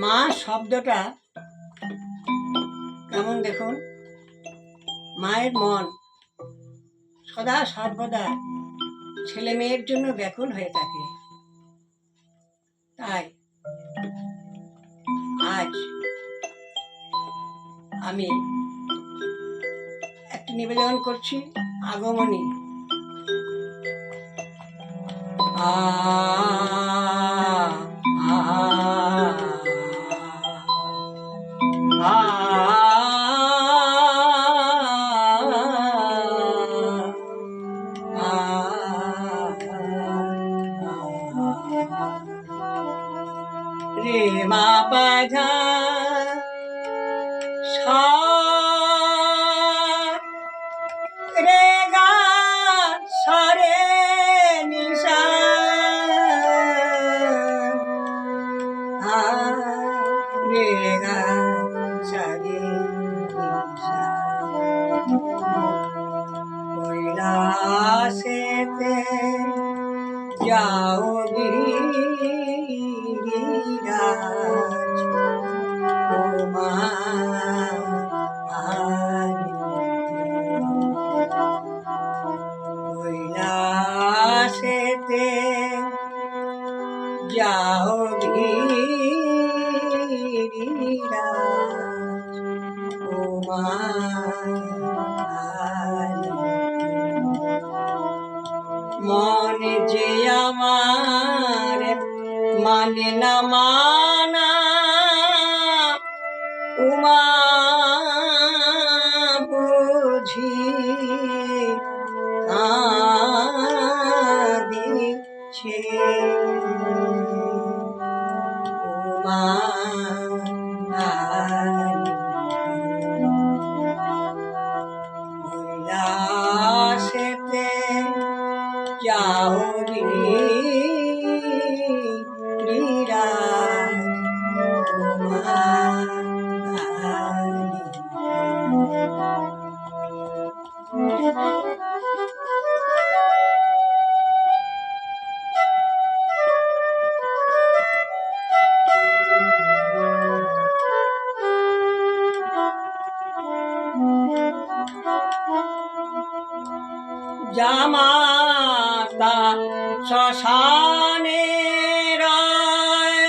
মা শব্দটা কেমন দেখুন? মায়ের মন সদা সর্বদা ছেলে মেয়ের জন্য ব্যাকুল হয়ে থাকে। তাই আজ আমি একটি নিবেদন করছি আগমনী। আ বাধা রে গা সরে নিশা রে গা সরে কৈলাসেতে যাও গিরিরাজ মনে যে আমার মানে না মানা উমা বুঝি কাঁদিছে। উমা জামাতা শ্মশানে রায়।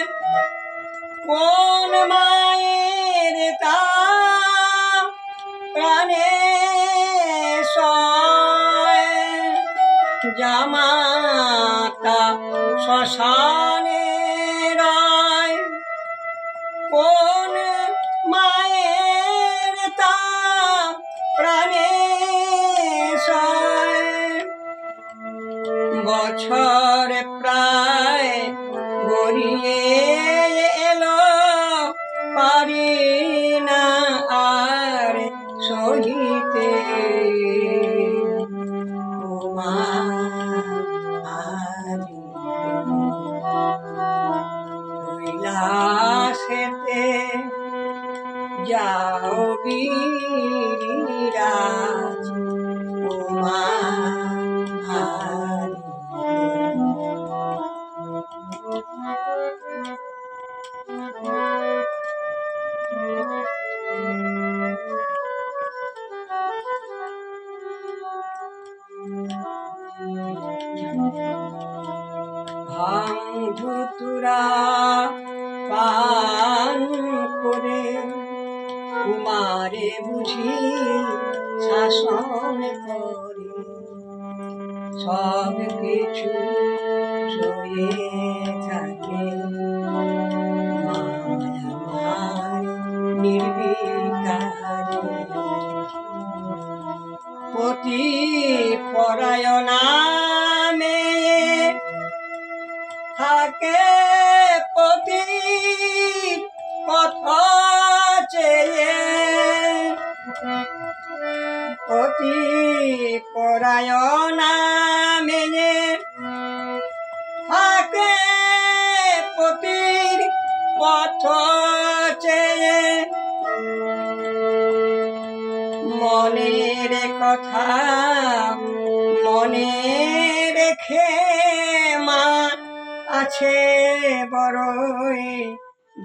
কোন মায়ের তা প্রাণে জামাতা শ্মশানে রায়। কোন Ciao. ধুতুরা পান করে কুমারে বুঝি শাসন করে। সব কিছু সয়ে থাকে। থাকে পতি পথ চেয়ে অতি পরায়ণা মেয়ে থাকে পতির পথ চেয়ে মনের কথা মনে রেখে আছে বড়ই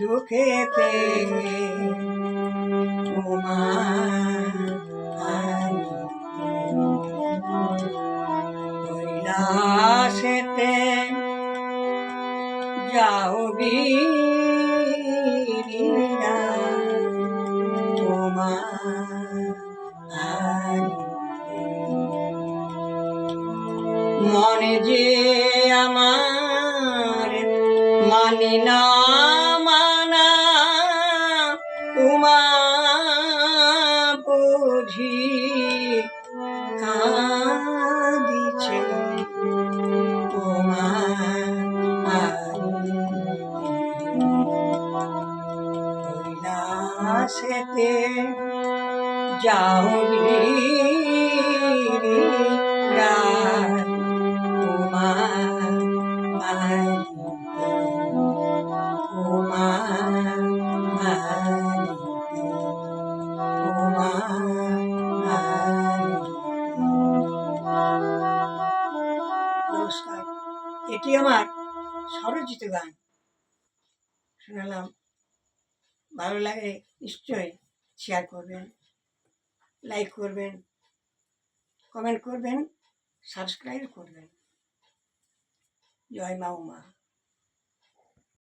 দুঃখেতে উমা কৈলাসেতে যাও বীরা। মানি না মানা উমা বুঝি কাঁদিছে কৈলাসেতে। যাও নমস্কার। এটি আমার স্বরচিত গান। শোনালাম, ভালো লাগে, নিশ্চয়ই শেয়ার করবেন লাইক করবেন কমেন্ট করবেন সাবস্ক্রাইব করবেন। জয় মা উমা।